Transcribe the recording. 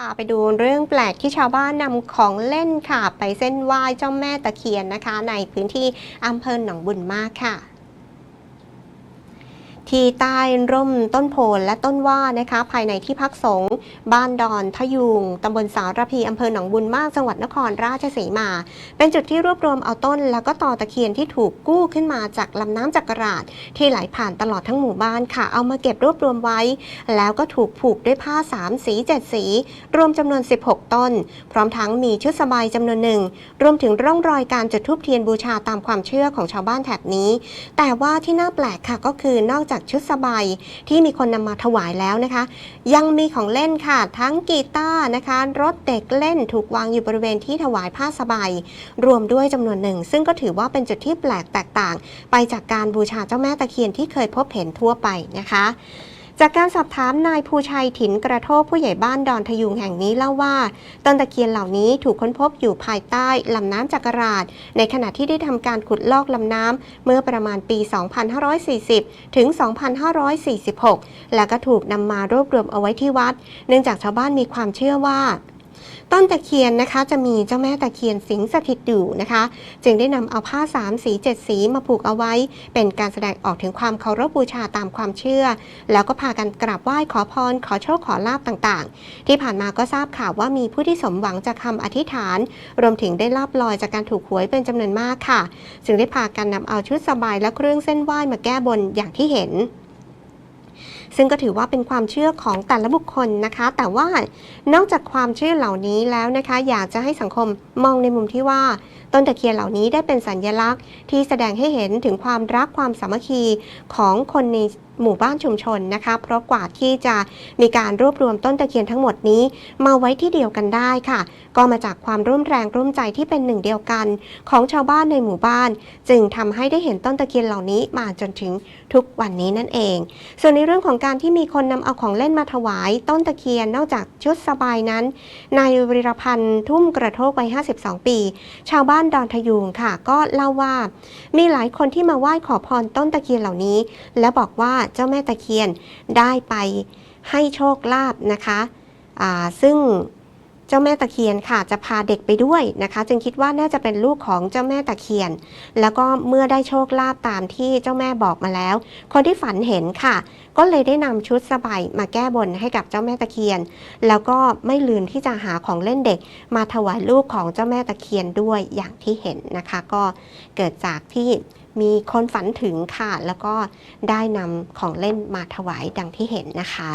พาไปดูเรื่องแปลกที่ชาวบ้านนำของเล่นค่ะ ไปเส้นไหว้เจ้าแม่ตะเคียนนะคะ ในพื้นที่อำเภอหนองบุญมากค่ะ ที่ใต้ร่มต้นโพลและต้นว่านะคะภายในที่พักสงฆ์บ้านดอนทะยุงตำบลสารพีอำเภอหนองบุญมากจังหวัดนครราชสีมา เป็นจุดที่รวบรวมเอาต้น แล้วก็ต่อตะเคียนที่ถูกกู้ขึ้นมาจากลำน้ำจักราดที่ไหลผ่านตลอดทั้งหมู่บ้านค่ะ เอามาเก็บรวบรวมไว้ แล้วก็ถูกผูกด้วยผ้า 3 สี 7 สี รวมจำนวน 16 ต้น พร้อมทั้งมีชุดสบายจำนวนหนึ่งรวมถึงร่องรอยการจุดธูปเทียนบูชาตามความเชื่อของชาวบ้านแถบนี้ แต่ว่าที่น่าแปลกค่ะก็คือนอกจากชุดสบายที่มีคนนำมาถวายแล้วนะคะ ยังมีของเล่นค่ะ ทั้งกีตาร์นะคะรถเด็กเล่นถูกวางอยู่บริเวณที่ถวายผ้าสบายรวมด้วยจำนวนหนึ่ง ซึ่งก็ถือว่าเป็นจุดที่แปลกแตกต่าง ไปจากการบูชาเจ้าแม่ตะเคียนที่เคยพบเห็นทั่วไปนะคะ จากการสอบถามนายภูชัยถินกระโทกผู้ใหญ่บ้านดอนทยุงแห่งนี้เล่าว่าต้นตะเคียนเหล่านี้ถูกค้นพบอยู่ภายใต้ลำน้ำจักราดในขณะที่ได้ทำการขุดลอกลำน้ำเมื่อประมาณปี 2540 ถึง 2546 แล้วก็ถูกนำมารวบรวมเอาไว้ที่วัด เนื่องจากชาวบ้านมีความเชื่อว่า ต้นตะเคียนนะคะจะมีเจ้าแม่ตะเคียนสิงสถิตอยู่นะคะ จึงได้นำเอาผ้าสามสีเจ็ดสีมาผูกเอาไว้ เป็นการแสดงออกถึงความเคารพบูชาตามความเชื่อ แล้วก็พากันกราบไหว้ขอพร ขอโชคขอลาบต่างๆ ที่ผ่านมาก็ทราบข่าวว่ามีผู้ที่สมหวังจากคำอธิษฐาน รวมถึงได้ลาบลอยจากการถูกหวยเป็นจำนวนมากค่ะ จึงได้พากันนำเอาชุดสบายและเครื่องเส้นไหว้มาแก้บนอย่างที่เห็น ซึ่งก็ถือว่าเป็นความเชื่อของแต่ละบุคคลนะคะ แต่ว่านอกจากความเชื่อเหล่านี้แล้วนะคะ อยากจะให้สังคมมองในมุมที่ว่า ต้นตะเคียนเหล่านี้ได้เป็นสัญญลักษณ์ ที่แสดงให้เห็นถึงความรักความสามัคคีของคนในหมู่บ้านชุมชนนะคะ เพราะกว่าที่จะมีการรวบรวมต้นตะเคียนทั้งหมดนี้ มาไว้ที่เดียวกันได้ค่ะ ก็มาจากความร่วมแรงร่วมใจที่เป็นหนึ่งเดียวกัน ของชาวบ้านในหมู่บ้าน จึงทำให้ได้เห็นต้นตะเคียนเหล่านี้มาจนถึงทุกวันนี้นั่นเอง ส่วนในเรื่องของการที่มีคนนำเอาของเล่นมาถวาย ต้นตะเคียนนอกจากชุดสบายนั้นนายวิรพันธ์ทุ่มกระโทกวัย52 ปี ชาวบ้านดอนทยูงค่ะ ก็เล่าว่า มีหลายคนที่มาไหว้ขอพรต้นตะเคียนเหล่านี้ และบอกว่าเจ้าแม่ตะเคียนได้ไปให้โชคลาภนะคะซึ่งเจ้าแม่ตะเคียนค่ะจะพาเด็กไปด้วยนะคะ จึงคิดว่าน่าจะเป็นลูกของเจ้าแม่ตะเคียน แล้วก็เมื่อได้โชคลาภตามที่เจ้าแม่บอกมาแล้ว คนที่ฝันเห็นค่ะ ก็เลยได้นำชุดสบายมาแก้บนให้กับเจ้าแม่ตะเคียน แล้วก็ไม่ลืมที่จะหาของเล่นเด็ก มาถวายลูกของเจ้าแม่ตะเคียนด้วยอย่างที่เห็นนะคะ ก็เกิดจากที่ มีคนฝันถึงค่ะ แล้วก็ได้นำของเล่นมาถวายดังที่เห็นนะคะ